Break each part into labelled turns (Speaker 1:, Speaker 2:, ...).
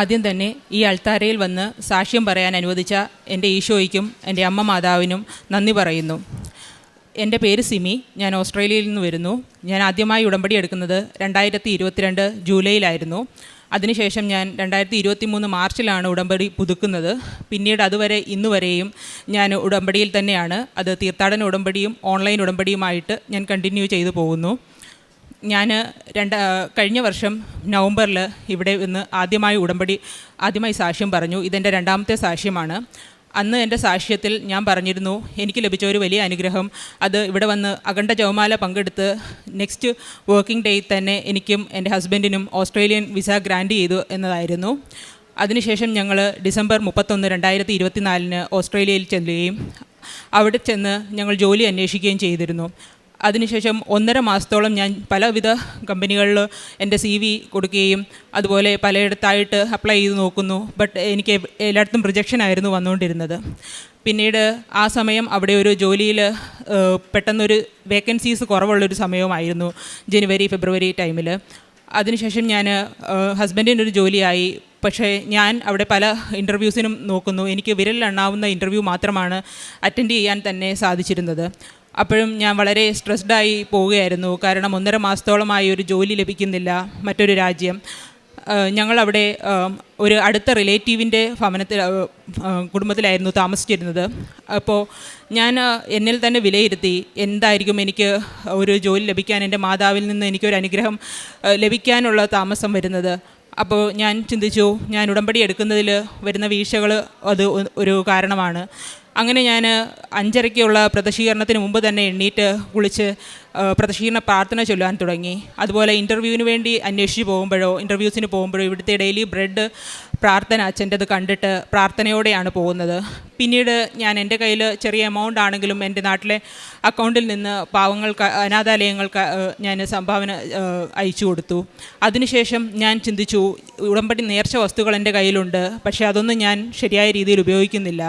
Speaker 1: ആദ്യം തന്നെ ഈ അൾത്താരയിൽ വന്ന് സാക്ഷ്യം പറയാൻ അനുവദിച്ച എന്റെ ഈശോയ്ക്കും എന്റെ അമ്മ മാതാവിനും നന്ദി പറയുന്നു. എന്റെ പേര് സിമി. ഞാൻ ഓസ്ട്രേലിയയിൽ നിന്ന് വരുന്നു. ഞാൻ ആദ്യമായി ഉടമ്പടി എടുക്കുന്നത് രണ്ടായിരത്തി ഇരുപത്തിരണ്ട് ജൂലൈയിലായിരുന്നു. അതിനുശേഷം ഞാൻ രണ്ടായിരത്തി ഇരുപത്തി മൂന്ന് മാർച്ചിലാണ് ഉടമ്പടി പുതുക്കുന്നത്. പിന്നീട് അതുവരെ ഇന്ന് വരെയും ഞാൻ ഉടമ്പടിയിൽ തന്നെയാണ്. അത് തീർത്ഥാടന ഉടമ്പടിയും ഓൺലൈൻ ഉടമ്പടിയുമായിട്ട് ഞാൻ കണ്ടിന്യൂ ചെയ്തു പോകുന്നു. ഞാൻ രണ്ട് കഴിഞ്ഞ വർഷം നവംബറിൽ ഇവിടെ നിന്ന് ആദ്യമായി ഉടമ്പടി ആദ്യമായി സാക്ഷ്യം പറഞ്ഞു. ഇതെന്റെ രണ്ടാമത്തെ സാക്ഷ്യമാണ്. അന്ന് എന്റെ സാക്ഷ്യത്തിൽ ഞാൻ പറഞ്ഞിരുന്നു എനിക്ക് ലഭിച്ച ഒരു വലിയ അനുഗ്രഹം. അത് ഇവിടെ വന്ന് അഖണ്ഡ ജവമാല പങ്കെടുത്ത് നെക്സ്റ്റ് വർക്കിംഗ് ഡേയിൽ തന്നെ എനിക്കും എന്റെ ഹസ്ബൻഡിനും ഓസ്ട്രേലിയൻ വിസ ഗ്രാൻഡ് ചെയ്തു എന്നതായിരുന്നു. അതിനുശേഷം ഞങ്ങൾ ഡിസംബർ മുപ്പത്തൊന്ന് രണ്ടായിരത്തി ഇരുപത്തിനാലിന് ഓസ്ട്രേലിയയിൽ ചെല്ലുകയും അവിടെ ചെന്ന് ഞങ്ങൾ ജോലി അന്വേഷിക്കുകയും ചെയ്തിരുന്നു. അതിനുശേഷം ഒന്നര മാസത്തോളം ഞാൻ പലവിധ കമ്പനികളിൽ എന്റെ സി വി കൊടുക്കുകയും അതുപോലെ പലയിടത്തായിട്ട് അപ്ലൈ ചെയ്ത് നോക്കുന്നു. ബട്ട് എനിക്ക് എല്ലായിടത്തും റിജക്ഷൻ ആയിരുന്നു വന്നുകൊണ്ടിരുന്നത്. പിന്നീട് ആ സമയം അവിടെ ഒരു ജോലിയിൽ പെട്ടെന്നൊരു വേക്കൻസീസ് കുറവുള്ളൊരു സമയമായിരുന്നു ജനുവരി ഫെബ്രുവരി ടൈമിൽ അതിനുശേഷം ഞാൻ ഹസ്ബൻഡിന്റെ ഒരു ജോലിയായി. പക്ഷേ ഞാൻ അവിടെ പല ഇന്റർവ്യൂസിനും നോക്കുന്നു. എനിക്ക് വിരലിലെണ്ണാവുന്ന ഇന്റർവ്യൂ മാത്രമാണ് അറ്റൻഡ് ചെയ്യാൻ തന്നെ സാധിച്ചിരുന്നത്. അപ്പോഴും ഞാൻ വളരെ സ്ട്രെസ്ഡായി പോവുകയായിരുന്നു. കാരണം ഒന്നര മാസത്തോളമായി ഒരു ജോലി ലഭിക്കുന്നില്ല മറ്റൊരു രാജ്യം. ഞങ്ങളവിടെ ഒരു അടുത്ത റിലേറ്റീവിന്റെ ഭവനത്തിൽ കുടുംബത്തിലായിരുന്നു താമസിച്ചിരുന്നത്. അപ്പോൾ ഞാൻ എന്നിൽ തന്നെ വിലയിരുത്തി എന്തായിരിക്കും എനിക്ക് ഒരു ജോലി ലഭിക്കാൻ എന്റെ മാതാവിൽ നിന്ന് എനിക്കൊരു അനുഗ്രഹം ലഭിക്കാനുള്ള താമസം വരുന്നത്. അപ്പോൾ ഞാൻ ചിന്തിച്ചു ഞാൻ ഉടമ്പടി എടുക്കുന്നതിൽ വരുന്ന വീഴ്ചകൾ അത് ഒരു കാരണമാണ്. അങ്ങനെ ഞാൻ അഞ്ചരയ്ക്കുള്ള പ്രദശീകരണത്തിന് മുമ്പ് തന്നെ എണ്ണീറ്റ് കുളിച്ച് പ്രദശീകരണ പ്രാർത്ഥന ചൊല്ലാൻ തുടങ്ങി. അതുപോലെ ഇന്റർവ്യൂവിന് വേണ്ടി അന്വേഷിച്ച് പോകുമ്പോഴോ ഇന്റർവ്യൂസിന് പോകുമ്പോഴോ ഇവിടുത്തെ ഡെയിലി ബ്രെഡ് പ്രാർത്ഥന അച്ഛന്റെത് കണ്ടിട്ട് പ്രാർത്ഥനയോടെയാണ് പോകുന്നത്. പിന്നീട് ഞാൻ എന്റെ കയ്യിൽ ചെറിയ എമൗണ്ട് ആണെങ്കിലും എന്റെ നാട്ടിലെ അക്കൗണ്ടിൽ നിന്ന് പാവങ്ങൾക്ക് അനാഥാലയങ്ങൾക്ക് ഞാൻ സംഭാവന അയച്ചു കൊടുത്തു. അതിനുശേഷം ഞാൻ ചിന്തിച്ചു ഉടമ്പടി നേർച്ച വസ്തുക്കൾ എന്റെ കയ്യിലുണ്ട് പക്ഷേ അതൊന്നും ഞാൻ ശരിയായ രീതിയിൽ ഉപയോഗിക്കുന്നില്ല.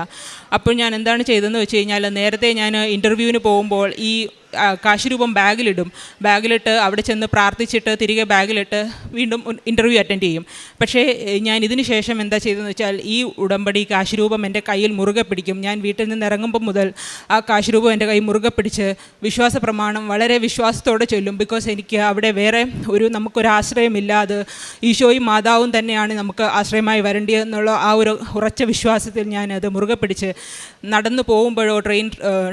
Speaker 1: അപ്പോൾ ഞാൻ എന്താണ് ചെയ്തതെന്ന് വെച്ച് കഴിഞ്ഞാൽ നേരത്തെ ഞാൻ ഇന്റർവ്യൂവിന് പോകുമ്പോൾ ഈ കാശുരൂപം കാശ് രൂപം ബാഗിലിടും. ബാഗിലിട്ട് അവിടെ ചെന്ന് പ്രാർത്ഥിച്ചിട്ട് തിരികെ ബാഗിലിട്ട് വീണ്ടും ഇന്റർവ്യൂ അറ്റൻഡ് ചെയ്യും. പക്ഷേ ഞാൻ ഇതിന് ശേഷം എന്താ ചെയ്തതെന്ന് വെച്ചാൽ ഈ ഉടമ്പടി കാശ് രൂപം എന്റെ കയ്യിൽ മുറുകെ പിടിക്കും. ഞാൻ വീട്ടിൽ നിന്ന് ഇറങ്ങുമ്പോൾ മുതൽ ആ കാശ് രൂപം എന്റെ കൈ മുറുകെ പിടിച്ച് വിശ്വാസ പ്രമാണം വളരെ വിശ്വാസത്തോടെ ചൊല്ലും. ബിക്കോസ് എനിക്ക് അവിടെ വേറെ ഒരു നമുക്കൊരു ആശ്രയമില്ല അത് ഈശോയും മാതാവും തന്നെയാണ് നമുക്ക് ആശ്രയമായി വരേണ്ടതെന്നുള്ള ആ ഒരു ഉറച്ച വിശ്വാസത്തിൽ ഞാനത് മുറുകെ പിടിച്ച് നടന്നു പോകുമ്പോഴോ ട്രെയിൻ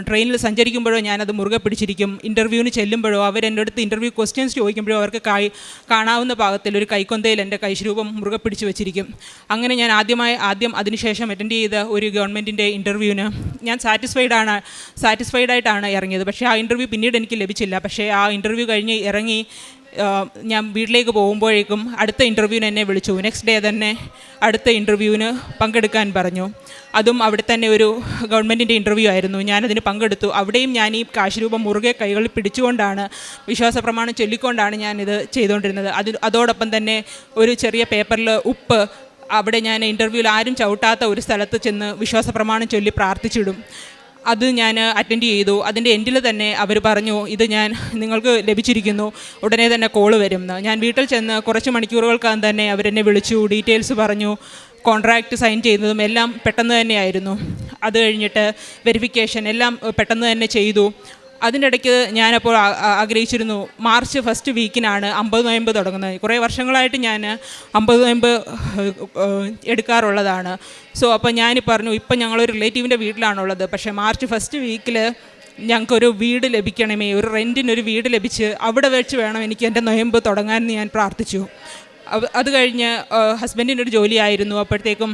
Speaker 1: ട്രെയിനിൽ സഞ്ചരിക്കുമ്പോഴോ ഞാനത് മുറുകെ പിടിച്ചിരിക്കും. ഇന്റർവ്യൂവിന് ചെല്ലുമ്പോഴോ അവരെന്റെ അടുത്ത് ഇന്റർവ്യൂ ക്വസ്റ്റ്യൻസ് ചോദിക്കുമ്പോഴോ അവർക്ക് കൈ കാണാവുന്ന പാകത്തിൽ ഒരു കൈക്കൊന്തയിൽ എന്റെ കൈശ്രൂപം മുറുകെ പിടിച്ച് വെച്ചിരിക്കും. അങ്ങനെ ഞാൻ ആദ്യമായി ആദ്യം അതിനുശേഷം അറ്റൻഡ് ചെയ്ത ഒരു ഗവൺമെന്റിന്റെ ഇന്റർവ്യൂവിന് ഞാൻ സാറ്റിസ്ഫൈഡ് ആണ് സാറ്റിസ്ഫൈഡ് ആയിട്ടാണ് ഇറങ്ങിയത്. പക്ഷേ ആ ഇന്റർവ്യൂ പിന്നീട് എനിക്ക് ലഭിച്ചില്ല. പക്ഷേ ആ ഇന്റർവ്യൂ കഴിഞ്ഞ് ഇറങ്ങി ഞാൻ വീട്ടിലേക്ക് പോകുമ്പോഴേക്കും അടുത്ത ഇന്റർവ്യൂവിന് എന്നെ വിളിച്ചു. നെക്സ്റ്റ് ഡേ തന്നെ അടുത്ത ഇന്റർവ്യൂവിന് പങ്കെടുക്കാൻ പറഞ്ഞു. അതും അവിടെ തന്നെ ഒരു ഗവൺമെന്റിന്റെ ഇന്റർവ്യൂ ആയിരുന്നു. ഞാനതിന് പങ്കെടുത്തു. അവിടെയും ഞാൻ ഈ കാശ് രൂപം മുറുകെ കൈകളിൽ പിടിച്ചുകൊണ്ടാണ് വിശ്വാസ പ്രമാണം ചൊല്ലിക്കൊണ്ടാണ് ഞാനിത് ചെയ്തുകൊണ്ടിരുന്നത് അത് അതോടൊപ്പം തന്നെ ഒരു ചെറിയ പേപ്പറിൽ ഉപ്പ് അവിടെ ഞാൻ ഇന്റർവ്യൂവിൽ ആരും ചവിട്ടാത്ത ഒരു സ്ഥലത്ത് ചെന്ന് വിശ്വാസ പ്രമാണം ചൊല്ലി പ്രാർത്ഥിച്ചിടും. അത് ഞാൻ അറ്റൻഡ് ചെയ്തു. അതിന്റെ എൻഡിൽ തന്നെ അവർ പറഞ്ഞു ഇത് ഞാൻ നിങ്ങൾക്ക് ലഭിച്ചിരിക്കുന്നു. ഉടനെ തന്നെ കോൾ വരും ഞാൻ വീട്ടിൽ ചെന്ന് കുറച്ച് മണിക്കൂറുകൾക്കകം തന്നെ അവരെന്നെ വിളിച്ചു ഡീറ്റെയിൽസ് പറഞ്ഞു കോൺട്രാക്റ്റ് സൈൻ ചെയ്യുന്നതും എല്ലാം പെട്ടെന്ന് തന്നെയായിരുന്നു അത് കഴിഞ്ഞിട്ട് വെരിഫിക്കേഷൻ എല്ലാം പെട്ടെന്ന് തന്നെ ചെയ്തു. അതിന്റെ ഇടയ്ക്ക് ഞാനപ്പോൾ ആഗ്രഹിച്ചിരുന്നു മാർച്ച് ഫസ്റ്റ് വീക്കിനാണ് അമ്പത് നോയമ്പ് തുടങ്ങുന്നത്. കുറേ വർഷങ്ങളായിട്ട് ഞാൻ അമ്പത് നോയമ്പ് എടുക്കാറുള്ളതാണ്. സോ അപ്പോൾ ഞാൻ പറഞ്ഞു ഇപ്പം ഞങ്ങളൊരു റിലേറ്റീവിന്റെ വീട്ടിലാണുള്ളത്. പക്ഷേ മാർച്ച് ഫസ്റ്റ് വീക്കിൽ ഞങ്ങൾക്കൊരു വീട് ലഭിക്കണമേ ഒരു റെന്റിനൊരു വീട് ലഭിച്ച് അവിടെ വെച്ച് വേണം എനിക്ക് എന്റെ നൊയമ്പ് തുടങ്ങാൻ ഞാൻ പ്രാർത്ഥിച്ചു. അത് കഴിഞ്ഞ് ഹസ്ബൻഡിന്റെ ഒരു ജോലിയായിരുന്നു. അപ്പോഴത്തേക്കും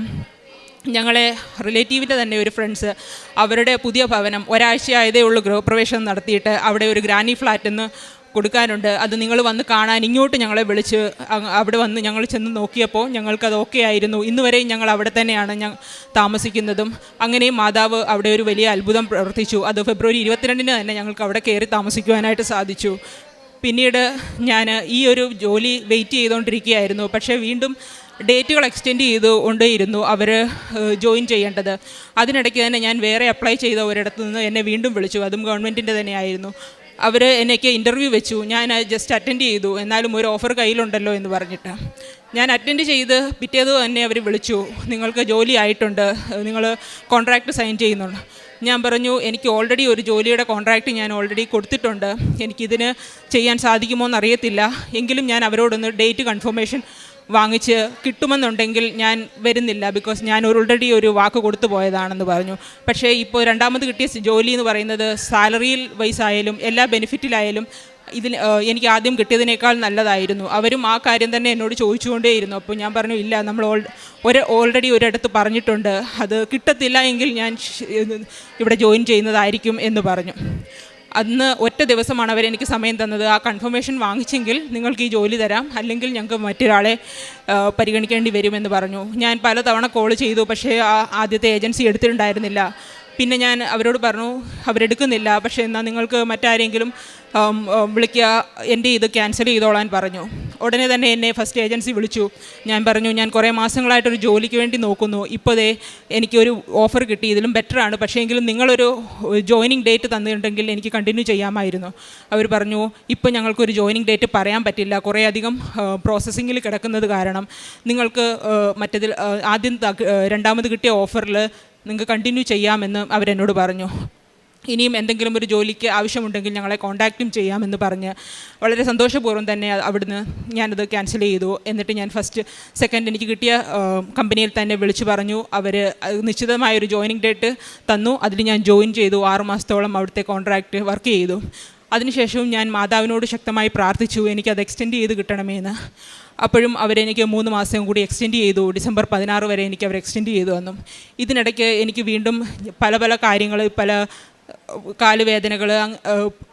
Speaker 1: ഞങ്ങളെ റിലേറ്റീവിന്റെ തന്നെ ഒരു ഫ്രണ്ട്സ് അവരുടെ പുതിയ ഭവനം ഒരാഴ്ചയായതേ ഉള്ളൂ ഗൃഹപ്രവേശനം നടത്തിയിട്ട് അവിടെ ഒരു ഗ്രാനി ഫ്ലാറ്റ് എന്ന് കൊടുക്കാനുണ്ട്. അത് നിങ്ങൾ വന്ന് കാണാൻ ഇങ്ങോട്ട് ഞങ്ങളെ വിളിച്ച് അവിടെ വന്ന് ഞങ്ങൾ ചെന്ന് നോക്കിയപ്പോൾ ഞങ്ങൾക്കത് ഓക്കെ ആയിരുന്നു. ഇന്ന് വരെയും ഞങ്ങൾ അവിടെ തന്നെയാണ് ഞങ്ങൾ താമസിക്കുന്നതും. അങ്ങനെയും മാതാവ് അവിടെ ഒരു വലിയ അത്ഭുതം പ്രവർത്തിച്ചു. അത് ഫെബ്രുവരി ഇരുപത്തിരണ്ടിന് തന്നെ ഞങ്ങൾക്ക് അവിടെ കയറി താമസിക്കുവാനായിട്ട് സാധിച്ചു. പിന്നീട് ഞാൻ ഈ ഒരു ജോലി വെയിറ്റ് ചെയ്തുകൊണ്ടിരിക്കുകയായിരുന്നു പക്ഷേ വീണ്ടും ഡേറ്റുകൾ എക്സ്റ്റെൻഡ് ചെയ്തുകൊണ്ടേയിരുന്നു അവർ ജോയിൻ ചെയ്യേണ്ടത്. അതിനിടയ്ക്ക് തന്നെ ഞാൻ വേറെ അപ്ലൈ ചെയ്ത ഒരിടത്തു നിന്ന് എന്നെ വീണ്ടും വിളിച്ചു. അതും ഗവൺമെന്റിന്റെ തന്നെയായിരുന്നു. അവർ എനിക്ക് ഇന്റർവ്യൂ വെച്ചു. ഞാൻ ജസ്റ്റ് അറ്റൻഡ് ചെയ്തു. എന്നാലും ഒരു ഓഫർ കയ്യിലുണ്ടല്ലോ എന്ന് പറഞ്ഞിട്ട്.
Speaker 2: ഞാൻ അറ്റൻഡ് ചെയ്ത് പിറ്റേത് തന്നെ അവർ വിളിച്ചു. നിങ്ങൾക്ക് ജോലി ആയിട്ടുണ്ട്. നിങ്ങൾ കോൺട്രാക്റ്റ് സൈൻ ചെയ്യുന്നുണ്ട്. ഞാൻ പറഞ്ഞു എനിക്ക് ഓൾറെഡി ഒരു ജോലിയുടെ കോൺട്രാക്റ്റ് ഞാൻ ഓൾറെഡി കൊടുത്തിട്ടുണ്ട്. എനിക്കിതിന് ചെയ്യാൻ സാധിക്കുമോ എന്നറിയത്തില്ല എങ്കിലും ഞാൻ അവരോടൊന്ന് ഡേറ്റ് കൺഫർമേഷൻ വാങ്ങിച്ച് കിട്ടുമെന്നുണ്ടെങ്കിൽ ഞാൻ വരുന്നില്ല ബിക്കോസ് ഞാൻ ഓൾറെഡി ഒരു വാക്ക് കൊടുത്തു പോയതാണെന്ന് പറഞ്ഞു. പക്ഷേ ഇപ്പോൾ രണ്ടാമത് കിട്ടിയ ജോലി എന്ന് പറയുന്നത് സാലറിയിൽ വൈസ് ആയാലും എല്ലാ ബെനിഫിറ്റിലായാലും ഇതിന് എനിക്ക് ആദ്യം കിട്ടിയതിനേക്കാൾ നല്ലതായിരുന്നു. അവരും ആ കാര്യം തന്നെ എന്നോട് ചോദിച്ചുകൊണ്ടേയിരുന്നു. അപ്പോൾ ഞാൻ പറഞ്ഞു ഇല്ല നമ്മൾ ഓൾ ഒരു ഓൾറെഡി ഒരിടത്ത് പറഞ്ഞിട്ടുണ്ട്. അത് കിട്ടത്തില്ല എങ്കിൽ ഞാൻ ഇവിടെ ജോയിൻ ചെയ്യുന്നതായിരിക്കും എന്ന് പറഞ്ഞു. അന്ന് ഒറ്റ ദിവസമാണ് അവരെനിക്ക് സമയം തന്നത്. ആ കൺഫർമേഷൻ വാങ്ങിച്ചെങ്കിൽ നിങ്ങൾക്ക് ഈ ജോലി തരാം. അല്ലെങ്കിൽ ഞങ്ങൾക്ക് മറ്റൊരാളെ പരിഗണിക്കേണ്ടി വരുമെന്ന് പറഞ്ഞു. ഞാൻ പലതവണ കോൾ ചെയ്തു. പക്ഷേ ആ ആദ്യത്തെ ഏജൻസി എടുത്തിട്ടുണ്ടായിരുന്നില്ല. പിന്നെ ഞാൻ അവരോട് പറഞ്ഞു അവരെടുക്കുന്നില്ല. പക്ഷേ എന്നാൽ നിങ്ങൾക്ക് മറ്റാരെങ്കിലും വിളിക്കുക എന്റെ ഇത് ക്യാൻസൽ ചെയ്തോളാൻ പറഞ്ഞു. ഉടനെ തന്നെ എന്നെ ഫസ്റ്റ് ഏജൻസി വിളിച്ചു. ഞാൻ പറഞ്ഞു ഞാൻ കുറേ മാസങ്ങളായിട്ടൊരു ജോലിക്ക് വേണ്ടി നോക്കുന്നു. ഇപ്പോഴേ എനിക്കൊരു ഓഫർ കിട്ടി. ഇതിലും ബെറ്ററാണ് പക്ഷേ എങ്കിലും നിങ്ങളൊരു ജോയിനിങ് ഡേറ്റ് തന്നിട്ടുണ്ടെങ്കിൽ എനിക്ക് കണ്ടിന്യൂ ചെയ്യാമായിരുന്നു. അവർ പറഞ്ഞു ഇപ്പോൾ ഞങ്ങൾക്കൊരു ജോയിനിങ് ഡേറ്റ് പറയാൻ പറ്റില്ല. കുറേ അധികം പ്രോസസ്സിങ്ങിൽ കിടക്കുന്നത് കാരണം നിങ്ങൾക്ക് മറ്റേതിൽ ആദ്യം രണ്ടാമത് കിട്ടിയ ഓഫറിൽ നിങ്ങൾക്ക് കണ്ടിന്യൂ ചെയ്യാമെന്ന് അവരെന്നോട് പറഞ്ഞു. ഇനിയും എന്തെങ്കിലും ഒരു ജോലിക്ക് ആവശ്യമുണ്ടെങ്കിൽ ഞങ്ങളെ കോൺടാക്റ്റും ചെയ്യാമെന്ന് പറഞ്ഞ് വളരെ സന്തോഷപൂർവം തന്നെ അവിടുന്ന് ഞാനത് ക്യാൻസൽ ചെയ്തു. എന്നിട്ട് ഞാൻ ഫസ്റ്റ് സെക്കൻഡ് എനിക്ക് കിട്ടിയ കമ്പനിയിൽ തന്നെ വിളിച്ചു പറഞ്ഞു. അവർ നിശ്ചിതമായൊരു ജോയിനിങ് ഡേറ്റ് തന്നു. അതിൽ ഞാൻ ജോയിൻ ചെയ്തു. ആറുമാസത്തോളം അവിടുത്തെ കോൺട്രാക്റ്റ് വർക്ക് ചെയ്തു. അതിനുശേഷവും ഞാൻ മാതാവിനോട് ശക്തമായി പ്രാർത്ഥിച്ചു എനിക്കത് എക്സ്റ്റെൻഡ് ചെയ്ത് കിട്ടണമെന്ന് അപ്പോഴും അവരെനിക്ക് മൂന്ന് മാസം കൂടി എക്സ്റ്റെൻഡ് ചെയ്തു. ഡിസംബർ പതിനാറ് വരെ എനിക്ക് അവർ എക്സ്റ്റെൻഡ് ചെയ്തു തന്നു. ഇതിനിടയ്ക്ക് എനിക്ക് വീണ്ടും പല പല കാര്യങ്ങൾ പല കാലുവേദനകൾ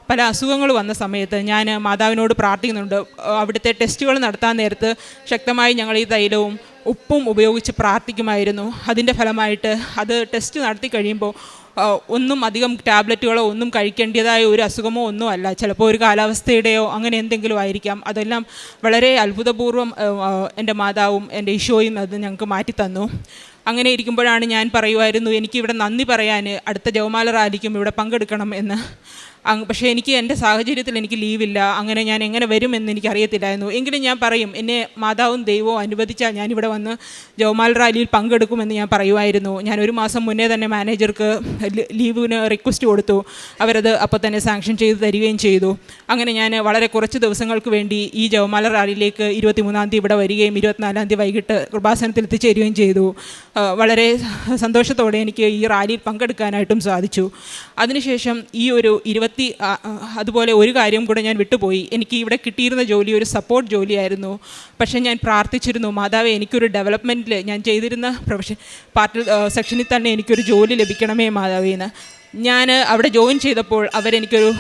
Speaker 2: പല അസുഖങ്ങൾ വന്ന സമയത്ത് ഞാൻ മാതാവിനോട് പ്രാർത്ഥിക്കുന്നുണ്ട്. അവിടുത്തെ ടെസ്റ്റുകൾ നടത്താൻ നേരത്ത് ശക്തമായി ഞങ്ങൾ ഈ തൈലവും ഉപ്പും ഉപയോഗിച്ച് പ്രാർത്ഥിക്കുമായിരുന്നു. അതിന്റെ ഫലമായിട്ട് അത് ടെസ്റ്റ് നടത്തി കഴിയുമ്പോൾ ഒന്നും അധികം ടാബ്ലറ്റുകളോ ഒന്നും കഴിക്കേണ്ടതായ ഒരു അസുഖമോ ഒന്നും അല്ല ചിലപ്പോൾ ഒരു കാലാവസ്ഥയുടെയോ അങ്ങനെ എന്തെങ്കിലും ആയിരിക്കാം. അതെല്ലാം വളരെ അത്ഭുതപൂർവം എന്റെ മാതാവും എന്റെ ഈശോയും അത് ഞങ്ങൾക്ക് മാറ്റി തന്നു. അങ്ങനെ ഇരിക്കുമ്പോഴാണ് ഞാൻ പറയുമായിരുന്നു എനിക്കിവിടെ നന്ദി പറയാൻ അടുത്ത ജവമാല റാലിക്കും ഇവിടെ പങ്കെടുക്കണം എന്ന്. പക്ഷേ എനിക്ക് എന്റെ സാഹചര്യത്തിൽ എനിക്ക് ലീവില്ല. അങ്ങനെ ഞാൻ എങ്ങനെ വരുമെന്ന് എനിക്ക് അറിയത്തില്ലായിരുന്നു എങ്കിലും ഞാൻ പറയും എന്നെ മാതാവും ദൈവവും അനുവദിച്ചാൽ ഞാനിവിടെ വന്ന് ജവമാൽ റാലിയിൽ പങ്കെടുക്കുമെന്ന് ഞാൻ പറയുമായിരുന്നു. ഞാൻ ഒരു മാസം മുന്നേ തന്നെ മാനേജർക്ക് ലീവിന് റിക്വസ്റ്റ് കൊടുത്തു. അവരത് അപ്പോൾ തന്നെ സാങ്ഷൻ ചെയ്ത് തരികയും ചെയ്തു. അങ്ങനെ ഞാൻ വളരെ കുറച്ച് ദിവസങ്ങൾക്ക് വേണ്ടി ഈ ജവമാല റാലിയിലേക്ക് ഇരുപത്തി മൂന്നാം തീയതി ഇവിടെ വരികയും ഇരുപത്തിനാലാം തീയതി വൈകിട്ട് കൃപാസനത്തിൽ എത്തിച്ചേരുകയും ചെയ്തു. വളരെ സന്തോഷത്തോടെ എനിക്ക് ഈ റാലിയിൽ പങ്കെടുക്കാനായിട്ടും സാധിച്ചു. അതിനുശേഷം ഈ ഒരു ഇരുപത്തി ആ, അതുപോലെ ഒരു കാര്യം കൂടെ ഞാൻ വിട്ടുപോയി. എനിക്ക് ഇവിടെ കിട്ടിയിരുന്ന ജോലി ഒരു സപ്പോർട്ട് ജോലിയായിരുന്നു. പക്ഷേ ഞാൻ പ്രാർത്ഥിച്ചിരുന്നു മാതാവേ എനിക്കൊരു ഡെവലപ്മെന്റിൽ ഞാൻ ചെയ്തിരുന്ന പ്രൊഫഷൻ പാർട്ടിൽ സെക്ഷനിൽ തന്നെ എനിക്കൊരു ജോലി ലഭിക്കണമേ മാതാവിന്ന് ഞാൻ അവിടെ ജോയിൻ ചെയ്തപ്പോൾ അവരെനിക്കൊരു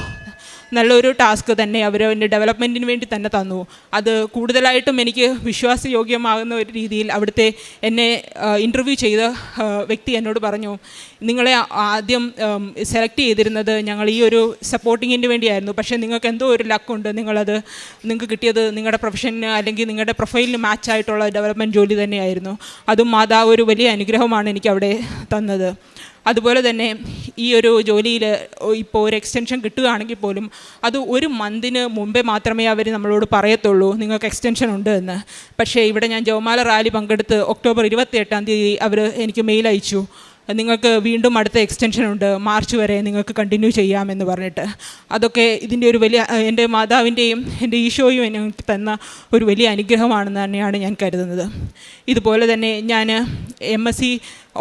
Speaker 2: നല്ലൊരു ടാസ്ക് തന്നെ അവർ എന്റെ ഡെവലപ്മെന്റിന് വേണ്ടി തന്നെ തന്നു. അത് കൂടുതലായിട്ടും എനിക്ക് വിശ്വാസയോഗ്യമാകുന്ന ഒരു രീതിയിൽ അവിടുത്തെ എന്നെ ഇന്റർവ്യൂ ചെയ്ത വ്യക്തി എന്നോട് പറഞ്ഞു നിങ്ങളെ ആദ്യം സെലക്ട് ചെയ്തിരുന്നത് ഞങ്ങൾ ഈ ഒരു സപ്പോർട്ടിങ്ങിന് വേണ്ടിയായിരുന്നു. പക്ഷേ നിങ്ങൾക്ക് എന്തോ ഒരു ലക്കുണ്ട് നിങ്ങളത് നിങ്ങൾക്ക് കിട്ടിയത് നിങ്ങളുടെ പ്രൊഫഷന് അല്ലെങ്കിൽ നിങ്ങളുടെ പ്രൊഫൈലിന് മാച്ചായിട്ടുള്ള ഡെവലപ്മെന്റ് ജോലി തന്നെയായിരുന്നു. അതും മാതാവ് ഒരു വലിയ അനുഗ്രഹമാണ് എനിക്ക് അവിടെ തന്നത്. അതുപോലെ തന്നെ ഈ ഒരു ജോലിയിൽ ഇപ്പോൾ ഒരു എക്സ്റ്റൻഷൻ കിട്ടുകയാണെങ്കിൽ പോലും അത് ഒരു മന്തിന് മുമ്പേ മാത്രമേ അവർ നമ്മളോട് പറയത്തുള്ളൂ നിങ്ങൾക്ക് എക്സ്റ്റൻഷൻ ഉണ്ട് എന്ന്. പക്ഷേ ഇവിടെ ഞാൻ ജവമാല റാലി പങ്കെടുത്ത് ഒക്ടോബർ ഇരുപത്തി എട്ടാം തീയതി അവർ എനിക്ക് മെയിൽ അയച്ചു നിങ്ങൾക്ക് വീണ്ടും അടുത്ത എക്സ്റ്റൻഷൻ ഉണ്ട് മാർച്ച് വരെ നിങ്ങൾക്ക് കണ്ടിന്യൂ ചെയ്യാമെന്ന് പറഞ്ഞിട്ട്. അതൊക്കെ ഇതിന്റെ ഒരു വലിയ എന്റെ മാതാവിന്റെയും എന്റെ ഈശോയും എനിക്ക് തന്ന ഒരു വലിയ അനുഗ്രഹമാണെന്ന് തന്നെയാണ് ഞാൻ കരുതുന്നത്. ഇതുപോലെ തന്നെ ഞാൻ എം എസ് സി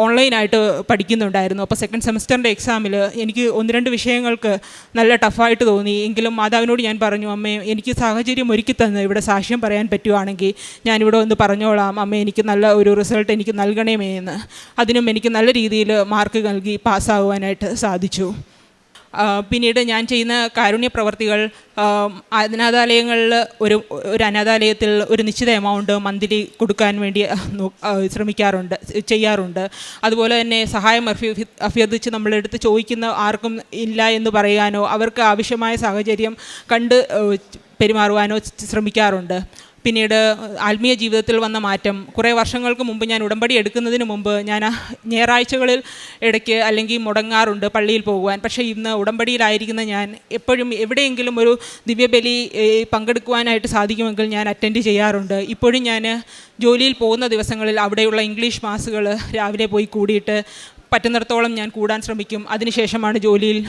Speaker 2: ഓൺലൈനായിട്ട് പഠിക്കുന്നുണ്ടായിരുന്നു. അപ്പോൾ സെക്കൻഡ് സെമസ്റ്ററിന്റെ എക്സാമിൽ എനിക്ക് ഒന്ന് രണ്ട് വിഷയങ്ങൾക്ക് നല്ല ടഫായിട്ട് തോന്നി. എങ്കിലും മാതാവിനോട് ഞാൻ പറഞ്ഞു അമ്മേ എനിക്ക് സാഹചര്യം ഒരുക്കി തന്ന്. ഇവിടെ സാക്ഷ്യം പറയാൻ പറ്റുവാണെങ്കിൽ ഞാനിവിടെ ഒന്ന് പറഞ്ഞോളാം. അമ്മ എനിക്ക് നല്ല ഒരു റിസൾട്ട് എനിക്ക് നൽകണമേ എന്ന്. അതിനും എനിക്ക് നല്ല രീതിയിൽ മാർക്ക് നൽകി പാസ്സാകുവാനായിട്ട് സാധിച്ചു. പിന്നീട് ഞാൻ ചെയ്യുന്ന കാരുണ്യ പ്രവർത്തികൾ അനാഥാലയങ്ങളിൽ ഒരു ഒരു അനാഥാലയത്തിൽ ഒരു നിശ്ചിത എമൗണ്ട് മന്ത്ലി കൊടുക്കാൻ വേണ്ടി ശ്രമിക്കാറുണ്ട് ചെയ്യാറുണ്ട്. അതുപോലെ തന്നെ സഹായം അഭ്യർത്ഥി അഭ്യർത്ഥിച്ച് നമ്മളെടുത്ത് ചോദിക്കുന്ന ആർക്കും ഇല്ല എന്ന് പറയാനോ അവർക്ക് ആവശ്യമായ സാഹചര്യം കണ്ട് പെരുമാറുവാനോ ശ്രമിക്കാറുണ്ട്.
Speaker 1: പിന്നീട് ആത്മീയ ജീവിതത്തിൽ വന്ന മാറ്റം. കുറേ വർഷങ്ങൾക്ക് മുമ്പ് ഞാൻ ഉടമ്പടി എടുക്കുന്നതിന് മുമ്പ് ഞാൻ ഞായറാഴ്ചകളിൽ ഇടയ്ക്ക് അല്ലെങ്കിൽ മുടങ്ങാറുണ്ട് പള്ളിയിൽ പോകുവാൻ. പക്ഷേ ഇന്ന് ഉടമ്പടിയിലായിരിക്കുന്ന ഞാൻ എപ്പോഴും എവിടെയെങ്കിലും ഒരു ദിവ്യബലി പങ്കെടുക്കുവാനായിട്ട് സാധിക്കുമെങ്കിൽ ഞാൻ അറ്റൻഡ് ചെയ്യാറുണ്ട്. ഇപ്പോഴും ഞാൻ ജോലിയിൽ പോകുന്ന ദിവസങ്ങളിൽ അവിടെയുള്ള ഇംഗ്ലീഷ് മാസുകൾ രാവിലെ പോയി കൂടിയിട്ട് പറ്റുന്നിടത്തോളം ഞാൻ കൂടാൻ ശ്രമിക്കും. അതിനുശേഷമാണ് ജോലിയിൽ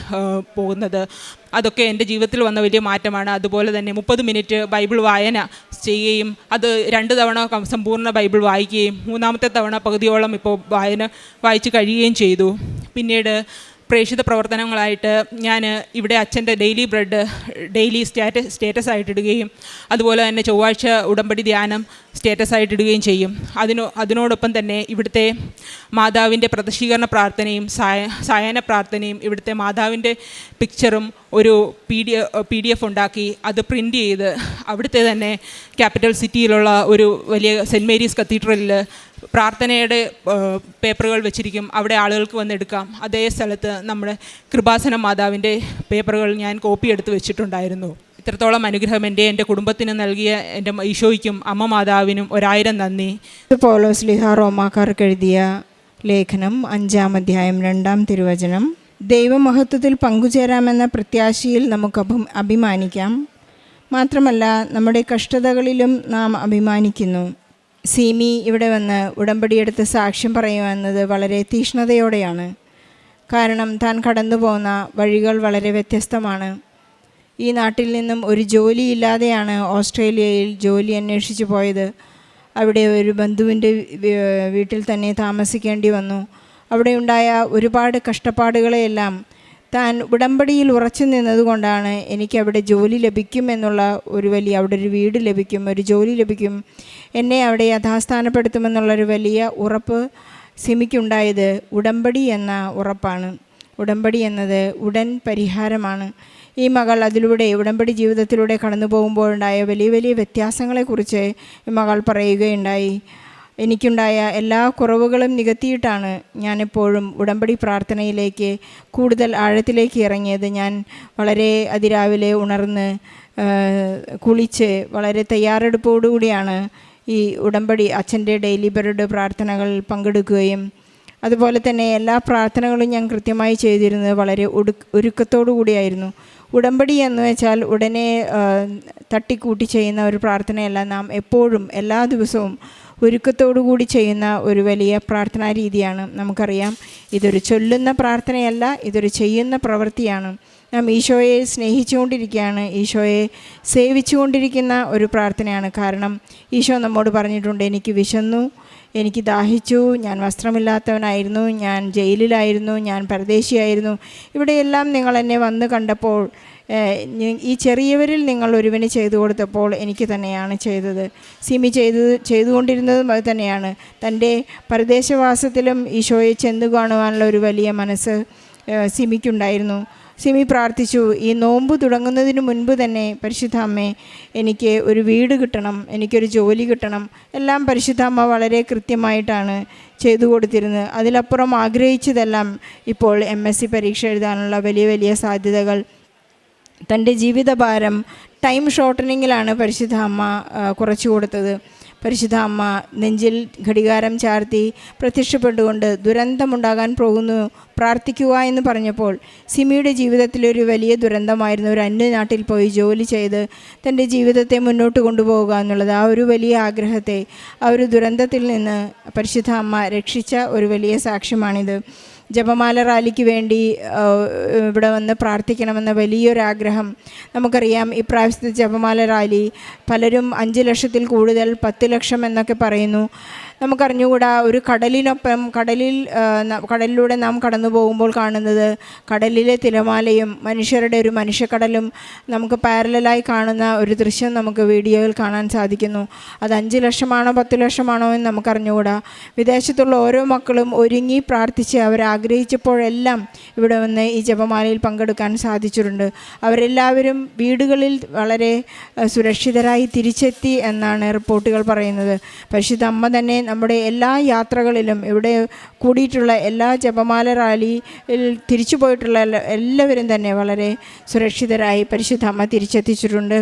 Speaker 1: പോകുന്നത്. അതൊക്കെ എന്റെ ജീവിതത്തിൽ വന്ന വലിയ മാറ്റമാണ്. അതുപോലെ തന്നെ മുപ്പത് മിനിറ്റ് ബൈബിൾ വായന ചെയ്യുകയും അത് രണ്ട് തവണ സമ്പൂർണ ബൈബിൾ വായിക്കുകയും മൂന്നാമത്തെ തവണ പകുതിയോളം ഇപ്പോൾ വായന വായിച്ച് കഴിയുകയും ചെയ്തു. പിന്നീട് പ്രേക്ഷിത പ്രവർത്തനങ്ങളായിട്ട് ഞാൻ ഇവിടെ അച്ഛന്റെ daily bread daily status status ആയിട്ടിടുകയും അതുപോലെ തന്നെ ചൊവ്വാഴ്ച ഉടമ്പടി ധ്യാനം സ്റ്റേറ്റസ് ആയിട്ടിടുകയും ചെയ്യും. അതിനോ അതിനോടൊപ്പം തന്നെ ഇവിടുത്തെ മാതാവിന്റെ പ്രദർശീകരണ പ്രാർത്ഥനയും സായ സായന പ്രാർത്ഥനയും ഇവിടുത്തെ മാതാവിന്റെ പിക്ചറും ഒരു P D P D F ഉണ്ടാക്കി അത് പ്രിന്റ് ചെയ്ത് അവിടുത്തെ തന്നെ ക്യാപിറ്റൽ സിറ്റിയിലുള്ള ഒരു വലിയ സെന്റ് മേരീസ് കത്തീഡ്രലിൽ പ്രാർത്ഥനയുടെ പേപ്പറുകൾ വെച്ചിരിക്കും. അവിടെ ആളുകൾക്ക് വന്നെടുക്കാം അതേ സ്ഥലത്ത് നമ്മുടെ കൃപാസന മാതാവിന്റെ പേപ്പറുകൾ ഞാൻ കോപ്പി എടുത്ത് വെച്ചിട്ടുണ്ടായിരുന്നു. ഇത്രത്തോളം അനുഗ്രഹം എന്റെ എന്റെ കുടുംബത്തിന് നൽകിയ എന്റെ ഈശോയ്ക്കും അമ്മ മാതാവിനും ഒരായിരം നന്ദി.
Speaker 3: പോലോസ് ലിഹ റോമാക്കാർക്ക് എഴുതിയ ലേഖനം അഞ്ചാം അധ്യായം രണ്ടാം തിരുവചനം. ദൈവമഹത്വത്തിൽ പങ്കുചേരാമെന്ന പ്രത്യാശയിൽ നമുക്ക് അഭി അഭിമാനിക്കാം. മാത്രമല്ല നമ്മുടെ കഷ്ടതകളിലും നാം അഭിമാനിക്കുന്നു. സീമി ഇവിടെ വന്ന് ഉടമ്പടിയെടുത്ത് സാക്ഷ്യം പറയുമെന്നത് വളരെ തീഷ്ണതയോടെയാണ്. കാരണം താൻ കടന്നു പോകുന്ന വഴികൾ വളരെ വ്യത്യസ്തമാണ്. ഈ നാട്ടിൽ നിന്നും ഒരു ജോലിയില്ലാതെയാണ് ഓസ്ട്രേലിയയിൽ ജോലി അന്വേഷിച്ചു പോയത്. അവിടെ ഒരു ബന്ധുവിന്റെ വീട്ടിൽ തന്നെ താമസിക്കേണ്ടി വന്നു. അവിടെ ഉണ്ടായ ഒരുപാട് കഷ്ടപ്പാടുകളെയെല്ലാം താൻ ഉടമ്പടിയിൽ ഉറച്ചു നിന്നതുകൊണ്ടാണ് എനിക്ക് അവിടെ ജോലി ലഭിക്കും എന്നുള്ള ഒരു വലിയ അവിടെ ഒരു വീട് ലഭിക്കും ഒരു ജോലി ലഭിക്കും എന്നെ അവിടെ യഥാസ്ഥാനപ്പെടുത്തുമെന്നുള്ളൊരു വലിയ ഉറപ്പ് സിമിക്കുണ്ടായത് ഉടമ്പടി എന്ന ഉറപ്പാണ്. ഉടമ്പടി എന്നത് ഉടൻ പരിഹാരമാണ്. ഈ മകൾ അതിലൂടെ ഉടമ്പടി ജീവിതത്തിലൂടെ കടന്നു പോകുമ്പോഴുണ്ടായ വലിയ വലിയ വ്യത്യാസങ്ങളെക്കുറിച്ച് മകൾ പറയുകയുണ്ടായി. എനിക്കുണ്ടായ എല്ലാ കുറവുകളും നികത്തിയിട്ടാണ് ഞാനെപ്പോഴും ഉടമ്പടി പ്രാർത്ഥനയിലേക്ക് കൂടുതൽ ആഴത്തിലേക്ക് ഇറങ്ങിയത്. ഞാൻ വളരെ അതിരാവിലെ ഉണർന്ന് കുളിച്ച് വളരെ തയ്യാറെടുപ്പോടുകൂടിയാണ് ഈ ഉടമ്പടി അച്ഛന്റെ ഡെയിലി ബ്രെഡ് പ്രാർത്ഥനകൾ പങ്കെടുക്കുകയും അതുപോലെ തന്നെ എല്ലാ പ്രാർത്ഥനകളും ഞാൻ കൃത്യമായി ചെയ്തിരുന്നത് വളരെ ഒടു ഒരുക്കത്തോടു കൂടിയായിരുന്നു ഉടമ്പടി എന്ന് വെച്ചാൽ ഉടനെ തട്ടിക്കൂട്ടി ചെയ്യുന്ന ഒരു പ്രാർത്ഥനയല്ല. നാം എപ്പോഴും എല്ലാ ദിവസവും കൂടി ചെയ്യുന്ന ഒരു വലിയ പ്രാർത്ഥനാ രീതിയാണ് നമുക്കറിയാം. ഇതൊരു ചൊല്ലുന്ന പ്രാർത്ഥനയല്ല ഇതൊരു ചെയ്യുന്ന പ്രവൃത്തിയാണ്. നാം ഈശോയെ സ്നേഹിച്ചുകൊണ്ടിരിക്കുകയാണ് ഈശോയെ സേവിച്ചുകൊണ്ടിരിക്കുന്ന ഒരു പ്രാർത്ഥനയാണ്. കാരണം ഈശോ നമ്മോട് പറഞ്ഞിട്ടുണ്ട് എനിക്ക് വിശന്നു എനിക്ക് ദാഹിച്ചു. ഞാൻ വസ്ത്രമില്ലാത്തവനായിരുന്നു. ഞാൻ ജയിലിലായിരുന്നു. ഞാൻ പരദേശിയായിരുന്നു. ഇവിടെയെല്ലാം നിങ്ങൾ എന്നെ വന്ന് കണ്ടപ്പോൾ ഈ ചെറിയവരിൽ നിങ്ങൾ ഒരുവന് ചെയ്തു കൊടുത്തപ്പോൾ എനിക്ക് തന്നെയാണ് ചെയ്തത്. സിമി ചെയ്തു ചെയ്തുകൊണ്ടിരുന്നതും അത് തന്നെയാണ്. തന്റെ പരദേശവാസത്തിലും ഈശോയെ ചെന്നു കാണുവാനുള്ള ഒരു വലിയ മനസ്സ് സിമിക്കുണ്ടായിരുന്നു. സിമി പ്രാർത്ഥിച്ചു ഈ നോമ്പ് തുടങ്ങുന്നതിന് മുൻപ് തന്നെ പരിശുദ്ധ അമ്മേ എനിക്ക് ഒരു വീട് കിട്ടണം എനിക്കൊരു ജോലി കിട്ടണം. എല്ലാം പരിശുദ്ധ അമ്മ വളരെ കൃത്യമായിട്ടാണ് ചെയ്തു കൊടുത്തിരുന്നത്. അതിലപ്പുറം ആഗ്രഹിച്ചതെല്ലാം ഇപ്പോൾ എം എസ് സി പരീക്ഷ എഴുതാനുള്ള വലിയ വലിയ സാധ്യതകൾ. തന്റെ ജീവിതഭാരം ടൈം ഷോർട്ടനിങ്ങിലാണ് പരിശുദ്ധ അമ്മ കുറച്ചു കൊടുത്തത്. പരിശുദ്ധ അമ്മ നെഞ്ചിൽ ഘടികാരം ചാർത്തി പ്രത്യക്ഷപ്പെട്ടുകൊണ്ട് ദുരന്തമുണ്ടാകാൻ പോകുന്നു പ്രാർത്ഥിക്കുക എന്ന് പറഞ്ഞപ്പോൾ സിമിയുടെ ജീവിതത്തിലൊരു വലിയ ദുരന്തമായിരുന്നു. ഒരു അന്യനാട്ടിൽ പോയി ജോലി ചെയ്ത് തന്റെ ജീവിതത്തെ മുന്നോട്ട് കൊണ്ടുപോവുക എന്നുള്ളത് ആ ഒരു വലിയ ആഗ്രഹത്തെ ആ ഒരു ദുരന്തത്തിൽ നിന്ന് പരിശുദ്ധ അമ്മ രക്ഷിച്ച ഒരു വലിയ സാക്ഷ്യമാണിത്. ജപമാല റാലിക്ക് വേണ്ടി ഇവിടെ വന്ന് പ്രാർത്ഥിക്കണമെന്ന വലിയൊരാഗ്രഹം നമുക്കറിയാം. ഇപ്രാവശ്യത്തെ ജപമാല റാലി പലരും അഞ്ച് ലക്ഷത്തിൽ കൂടുതൽ പത്ത് ലക്ഷം എന്നൊക്കെ പറയുന്നു. നമുക്കറിഞ്ഞുകൂടാ ഒരു കടലിനൊപ്പം കടലിൽ കടലിലൂടെ നാം കടന്നു പോകുമ്പോൾ കാണുന്നത് കടലിലെ തിരമാലയും മനുഷ്യരുടെ ഒരു മനുഷ്യക്കടലും നമുക്ക് പാരലായി കാണുന്ന ഒരു ദൃശ്യം നമുക്ക് വീഡിയോയിൽ കാണാൻ സാധിക്കുന്നു. അത് അഞ്ച് ലക്ഷമാണോ പത്ത് ലക്ഷമാണോ എന്ന് നമുക്കറിഞ്ഞുകൂടാ. വിദേശത്തുള്ള ഓരോ മക്കളും ഒരുങ്ങി പ്രാർത്ഥിച്ച് അവരാഗ്രഹിച്ചപ്പോഴെല്ലാം ഇവിടെ വന്ന് ഈ ജപമാലയിൽ പങ്കെടുക്കാൻ സാധിച്ചിട്ടുണ്ട്. അവരെല്ലാവരും വീടുകളിൽ വളരെ സുരക്ഷിതരായി തിരിച്ചെത്തി എന്നാണ് റിപ്പോർട്ടുകൾ പറയുന്നത്. പരിശുദ്ധ അമ്മ തന്നെ നമ്മുടെ എല്ലാ യാത്രകളിലും ഇവിടെ കൂടിയിട്ടുള്ള എല്ലാ ജപമാല റാലിയിൽ തിരിച്ചു പോയിട്ടുള്ള എല്ലാവരും തന്നെ വളരെ സുരക്ഷിതരായി പരിശുദ്ധ അമ്മ തിരിച്ചെത്തിച്ചിട്ടുണ്ട്.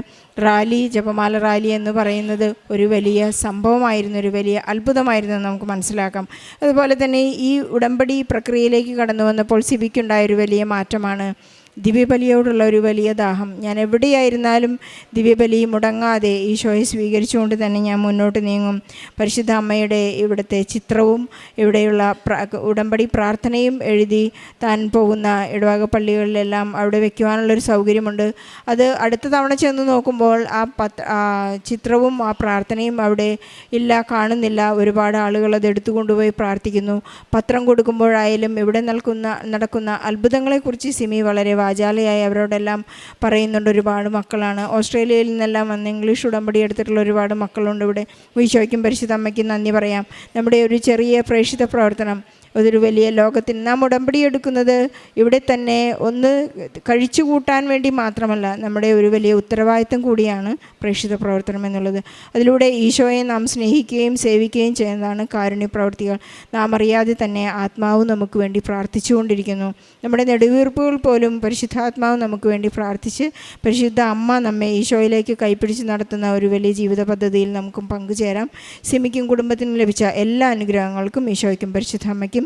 Speaker 3: റാലി ജപമാല റാലി എന്ന് പറയുന്നത് ഒരു വലിയ സംഭവമായിരുന്നു ഒരു വലിയ അത്ഭുതമായിരുന്നു നമുക്ക് മനസ്സിലാക്കാം. അതുപോലെ തന്നെ ഈ ഉടമ്പടി പ്രക്രിയയിലേക്ക് കടന്നു വന്നപ്പോൾ സിബിക്കുണ്ടായ ഒരു വലിയ മാറ്റമാണ്. ദിവ്യബലിയോടുള്ള ഒരു വലിയ ദാഹം. ഞാൻ എവിടെയായിരുന്നാലും ദിവ്യബലി മുടങ്ങാതെ ഈശോയെ സ്വീകരിച്ചുകൊണ്ട് തന്നെ ഞാൻ മുന്നോട്ട് നീങ്ങും. പരിശുദ്ധ അമ്മയുടെ ഇവിടുത്തെ ചിത്രവും ഇവിടെയുള്ള ഉടമ്പടി പ്രാർത്ഥനയും എഴുതി താൻ പോകുന്ന ഇടവക പള്ളികളിലെല്ലാം അവിടെ വയ്ക്കുവാനുള്ളൊരു സൗകര്യമുണ്ട്. അത് അടുത്ത തവണ ചെന്ന് നോക്കുമ്പോൾ ആ പത്ര ചിത്രവും ആ പ്രാർത്ഥനയും അവിടെ ഇല്ല കാണുന്നില്ല. ഒരുപാട് ആളുകൾ അത് എടുത്തുകൊണ്ടുപോയി പ്രാർത്ഥിക്കുന്നു. പത്രം കൊടുക്കുമ്പോഴായാലും ഇവിടെ നൽകുന്ന നടക്കുന്ന അത്ഭുതങ്ങളെക്കുറിച്ച് സിമി വളരെ വാചാലയായി അവരോടെല്ലാം പറയുന്നുണ്ട് ഒരുപാട് മക്കളാണ്. ഓസ്ട്രേലിയയിൽ നിന്നെല്ലാം വന്ന് ഇംഗ്ലീഷ് ഉടമ്പടി എടുത്തിട്ടുള്ള ഒരുപാട് മക്കളുണ്ട് ഇവിടെ. ഈശോയ്ക്കും പരിശുദ്ധ അമ്മയ്ക്കും നന്ദി പറയാം. നമ്മുടെ ഒരു ചെറിയ പ്രേക്ഷിത പ്രവർത്തനം. അതൊരു വലിയ ലോകത്തിൽ നാം ഉടമ്പടി എടുക്കുന്നത് ഇവിടെ തന്നെ ഒന്ന് കഴിച്ചു കൂട്ടാൻ വേണ്ടി മാത്രമല്ല നമ്മുടെ ഒരു വലിയ ഉത്തരവാദിത്തം കൂടിയാണ് പ്രേക്ഷിത പ്രവർത്തനം എന്നുള്ളത്. അതിലൂടെ ഈശോയെ നാം സ്നേഹിക്കുകയും സേവിക്കുകയും ചെയ്യുന്നതാണ് കാരുണ്യ പ്രവർത്തികൾ. നാം അറിയാതെ തന്നെ ആത്മാവ് നമുക്ക് വേണ്ടി പ്രാർത്ഥിച്ചുകൊണ്ടിരിക്കുന്നു. നമ്മുടെ നെടുവീർപ്പുകൾ പോലും പരിശുദ്ധാത്മാവ് നമുക്ക് വേണ്ടി പ്രാർത്ഥിച്ച് പരിശുദ്ധ അമ്മ നമ്മെ ഈശോയിലേക്ക് കൈപ്പിടിച്ച് നടത്തുന്ന ഒരു വലിയ ജീവിത പദ്ധതിയിൽ നമുക്കും പങ്കുചേരാം. സിമിക്കും കുടുംബത്തിനും ലഭിച്ച എല്ലാ അനുഗ്രഹങ്ങൾക്കും ഈശോയ്ക്കും പരിശുദ്ധ അമ്മയ്ക്കും